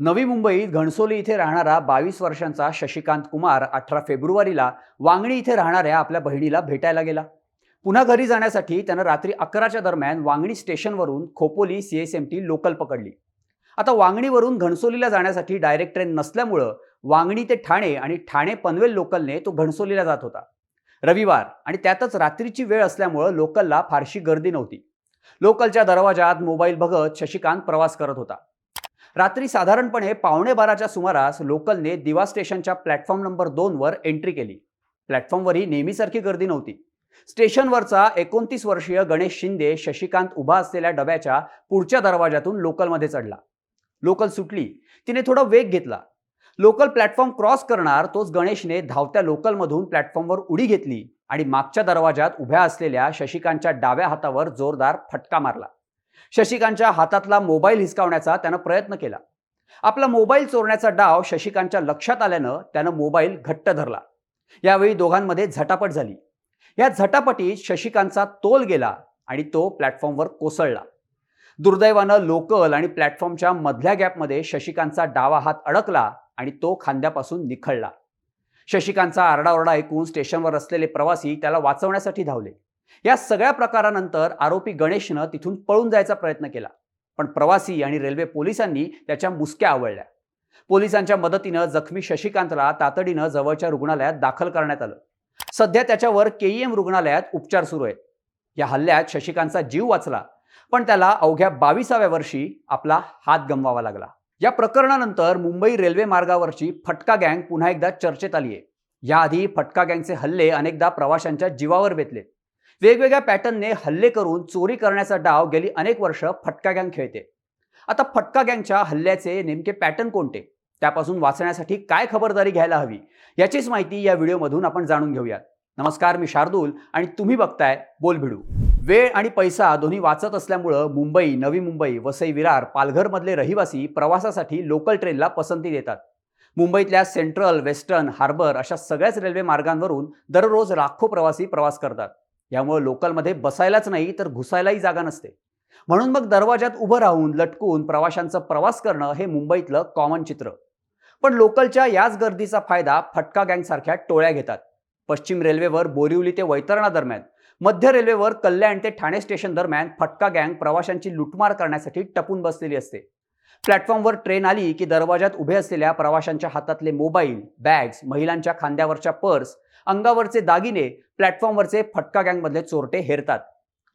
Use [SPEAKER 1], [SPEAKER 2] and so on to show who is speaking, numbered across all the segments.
[SPEAKER 1] नवी मुंबईत घणसोली इथे राहणारा बावीस वर्षांचा शशिकांत कुमार अठरा फेब्रुवारीला वांगणी इथे राहणाऱ्या आपल्या बहिणीला भेटायला गेला. पुन्हा घरी जाण्यासाठी त्यानं रात्री अकराच्या दरम्यान वांगणी स्टेशनवरून Khopoli C S M T local पकडली. आता वांगणीवरून घणसोलीला जाण्यासाठी डायरेक्ट ट्रेन नसल्यामुळं वांगणी ते ठाणे आणि ठाणे पनवेल लोकलने तो घणसोलीला जात होता. रविवार आणि त्यातच रात्रीची वेळ असल्यामुळं लोकलला फारशी गर्दी नव्हती. लोकलच्या दरवाजात मोबाईल बघत शशिकांत प्रवास करत होता. रात्री साधारणपणे पावणे बाराच्या सुमारास लोकलने दिवा स्टेशनच्या प्लॅटफॉर्म नंबर दोनवर एंट्री केली. प्लॅटफॉर्मवरही नेहमीसारखी गर्दी नव्हती. स्टेशनवरचा एकोणतीस वर्षीय गणेश शिंदे शशिकांत उभा असलेल्या डब्याच्या पुढच्या दरवाजातून लोकलमध्ये चढला. लोकल सुटली. तिने थोडा वेग घेतला. लोकल प्लॅटफॉर्म क्रॉस करणार तोच गणेशने धावत्या लोकलमधून प्लॅटफॉर्मवर उडी घेतली आणि मागच्या दरवाजात उभ्या असलेल्या शशिकांतच्या डाव्या हातावर जोरदार फटका मारला. शशिकांतच्या हातातला मोबाईल हिसकावण्याचा त्यानं प्रयत्न केला. आपला मोबाईल चोरण्याचा डाव शशिकांतच्या लक्षात आल्यानं त्यानं मोबाईल घट्ट धरला. यावेळी दोघांमध्ये झटापट झाली. या झटापटीत शशिकांतचा तोल गेला आणि तो प्लॅटफॉर्मवर कोसळला. दुर्दैवानं लोकल आणि प्लॅटफॉर्मच्या मधल्या गॅपमध्ये शशिकांतचा डावा हात अडकला आणि तो खांद्यापासून निखळला. शशिकांतचा आरडाओरडा ऐकून स्टेशनवर असलेले प्रवासी त्याला वाचवण्यासाठी धावले. या सगळ्या प्रकारानंतर आरोपी गणेशनं तिथून पळून जायचा प्रयत्न केला. पण प्रवासी आणि रेल्वे पोलिसांनी त्याच्या मुसक्या आवळल्या. पोलिसांच्या मदतीनं जखमी शशिकांतला तातडीनं जवळच्या रुग्णालयात दाखल करण्यात आलं. सध्या त्याच्यावर केईएम रुग्णालयात उपचार सुरू आहेत. या हल्ल्यात शशिकांतचा जीव वाचला पण त्याला अवघ्या बावीसाव्या वर्षी आपला हात गमवावा लागला. या प्रकरणानंतर मुंबई रेल्वे मार्गावरची फटका गँग पुन्हा एकदा चर्चेत आली आहे याआधी फटका गँगचे हल्ले अनेकदा प्रवाशांच्या जीवावर बेतले. वेगवेगळ्या पॅटर्नने हल्ले करून चोरी करण्याचा डाव गेली अनेक वर्ष फटका गँग खेळते. आता फटका गँगच्या हल्ल्याचे नेमके पॅटर्न कोणते? त्यापासून वाचण्यासाठी काय खबरदारी घ्यायला हवी? याचीच माहिती या व्हिडिओमधून आपण जाणून घेऊयात. नमस्कार मी शार्दूल आणि तुम्ही बघताय बोलभिडू वेळ आणि पैसा दोन्ही वाचत असल्यामुळं मुंबई नवी मुंबई वसई विरार पालघरमधले रहिवासी प्रवासासाठी लोकल ट्रेनला पसंती देतात. मुंबईतल्या सेंट्रल वेस्टर्न हार्बर अशा सगळ्याच रेल्वे मार्गांवरून दररोज लाखो प्रवासी प्रवास करतात. यामुळे लोकलमध्ये बसायलाच नाही तर घुसायलाही जागा नसते. म्हणून मग दरवाजात उभं राहून लटकून प्रवाशांचा प्रवास करणं हे मुंबईतलं कॉमन चित्र. पण लोकलच्या याच गर्दीचा फायदा फटका गँगसारख्या टोळ्या घेतात. पश्चिम रेल्वेवर बोरिवली ते वैतरणा दरम्यान मध्य रेल्वेवर कल्याण ते ठाणे स्टेशन दरम्यान फटका गँग प्रवाशांची लुटमार करण्यासाठी टपून बसलेली असते. प्लॅटफॉर्मवर ट्रेन आली की दरवाजात उभे असलेल्या प्रवाशांच्या हातातले मोबाईल बॅग्स महिलांच्या खांद्यावरच्या पर्स अंगावरचे दागिने प्लॅटफॉर्मवरचे फटका गँगमधले चोरटे हेरतात.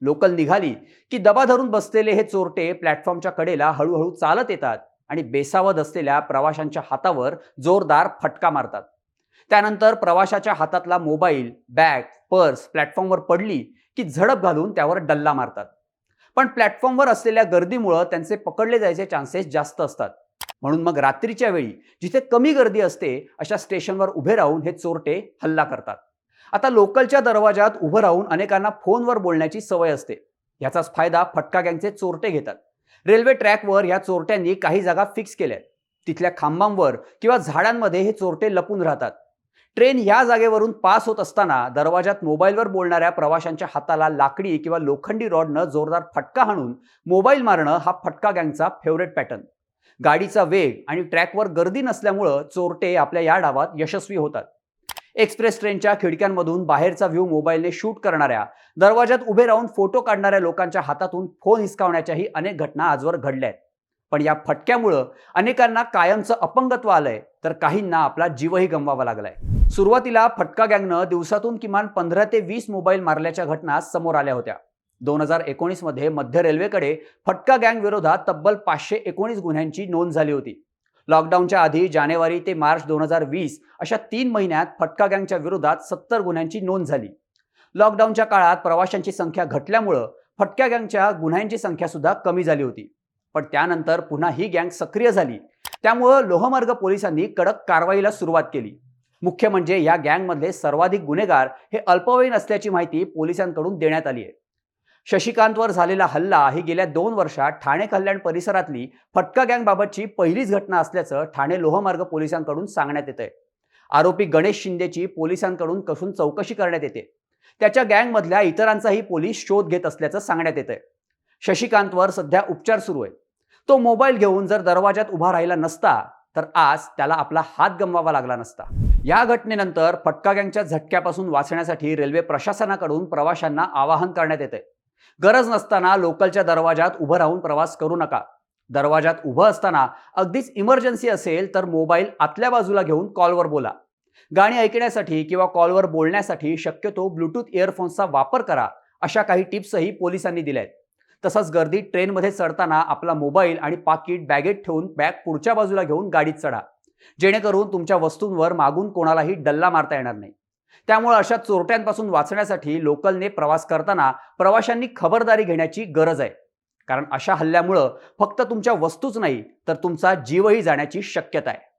[SPEAKER 1] लोकल निघाली की दबा धरून बसलेले हे चोरटे प्लॅटफॉर्मच्या कडेला हळूहळू चालत येतात आणि बेसावध असलेल्या प्रवाशांच्या हातावर जोरदार फटका मारतात. त्यानंतर प्रवाशाच्या हातातला मोबाईल बॅग पर्स प्लॅटफॉर्मवर पडली की झडप घालून त्यावर डल्ला मारतात. पण प्लॅटफॉर्मवर असलेल्या गर्दीमुळं त्यांचे पकडले जायचे चान्सेस जास्त असतात. म्हणून मग रात्रीच्या वेळी जिथे कमी गर्दी असते अशा स्टेशनवर उभे राहून हे चोरटे हल्ला करतात. आता लोकलच्या दरवाजात उभं राहून अनेकांना फोनवर बोलण्याची सवय असते. याचाच फायदा फटका गँगचे चोरटे घेतात. रेल्वे ट्रॅकवर या चोरट्यांनी काही जागा फिक्स केल्या आहेत. तिथल्या खांबांवर किंवा झाडांमध्ये हे चोरटे लपून राहतात. ट्रेन ह्या जागेवरून पास होत असताना दरवाजात मोबाईलवर बोलणाऱ्या प्रवाशांच्या हाताला लाकडी किंवा लोखंडी रॉडनं जोरदार फटका हाणून मोबाईल मारणं हा फटका गँगचा फेवरेट पॅटर्न. गाडीचा वेग आणि ट्रॅकवर गर्दी नसल्यामुळं चोरटे आपल्या या डावात यशस्वी होतात. एक्सप्रेस ट्रेनच्या खिडक्यांमधून बाहेरचा व्ह्यू मोबाईलने शूट करणाऱ्या दरवाजात उभे राहून फोटो काढणाऱ्या लोकांच्या हातातून फोन हिसकावण्याच्याही अनेक घटना आजवर घडल्या आहेत पण या फटक्यामुळं अनेकांना कायमचं अपंगत्व आलंय तर काहींना आपला जीवही गमवावा लागलाय. सुरुवातीला फटका गँगनं दिवसातून किमान पंधरा ते वीस मोबाईल मारल्याच्या घटना समोर आल्या होत्या. दोन हजार एकोणीसमध्ये मध्य रेल्वेकडे फटका गँग विरोधात तब्बल पाचशे एकोणीस गुन्ह्यांची नोंद झाली होती. लॉकडाऊनच्या आधी जानेवारी ते मार्च दोन हजार वीस अशा तीन महिन्यात फटका गँगच्या विरोधात सत्तर गुन्ह्यांची नोंद झाली. लॉकडाऊनच्या काळात प्रवाशांची संख्या घटल्यामुळं फटक्या गँगच्या गुन्ह्यांची संख्या सुद्धा कमी झाली होती. पण त्यानंतर पुन्हा ही गँग सक्रिय झाली. त्यामुळं लोहमार्ग पोलिसांनी कडक कारवाईला सुरुवात केली. मुख्य म्हणजे या गँगमधले सर्वाधिक गुन्हेगार हे अल्पवयीन असल्याची माहिती पोलिसांकडून देण्यात आली आहे. शशिकांतवर झालेला हल्ला ही गेल्या दोन वर्षात ठाणे कल्याण परिसरातली फटका गँगबाबतची पहिलीच घटना असल्याचं ठाणे लोहमार्ग पोलिसांकडून सांगण्यात येतंय. आरोपी गणेश शिंदेची पोलिसांकडून कसून चौकशी करण्यात येते. त्याच्या गँगमधल्या इतरांचाही पोलीस शोध घेत असल्याचं सांगण्यात येतंय. शशिकांतवर सध्या उपचार सुरू आहे. तो मोबाईल घेऊन जर दरवाजात उभा राहिला नसता तर आज त्याला आपला हात गमवावा लागला नसता. या घटनेनंतर फटका गँगच्या झटक्यापासून वाचण्यासाठी रेल्वे प्रशासनाकडून प्रवाशांना आवाहन करण्यात येते गरज नसताना लोकलच्या दरवाजात उभं राहून प्रवास करू नका. दरवाजात उभं असताना अगदीच इमर्जन्सी असेल तर मोबाईल आतल्या बाजूला घेऊन कॉलवर बोला. गाणी ऐकण्यासाठी किंवा कॉलवर बोलण्यासाठी शक्यतो ब्लूटूथ इयरफोन्सचा वापर करा अशा काही टिप्सही पोलिसांनी दिल्या आहेत तसंच गर्दीत ट्रेनमध्ये चढताना आपला मोबाईल आणि पाकिट बॅगेत ठेवून बॅग पुढच्या बाजूला घेऊन गाडीत चढा. जेणेकरून तुमच्या वस्तूंवर मागून कोणालाही डल्ला मारता येणार नाही. त्यामुळे अशा चोरट्यांपासून वाचण्यासाठी लोकलने प्रवास करताना प्रवाशांनी खबरदारी घेण्याची गरज आहे. कारण अशा हल्ल्यामुळं फक्त तुमच्या वस्तूच नाही तर तुमचा जीवही जाण्याची शक्यता आहे.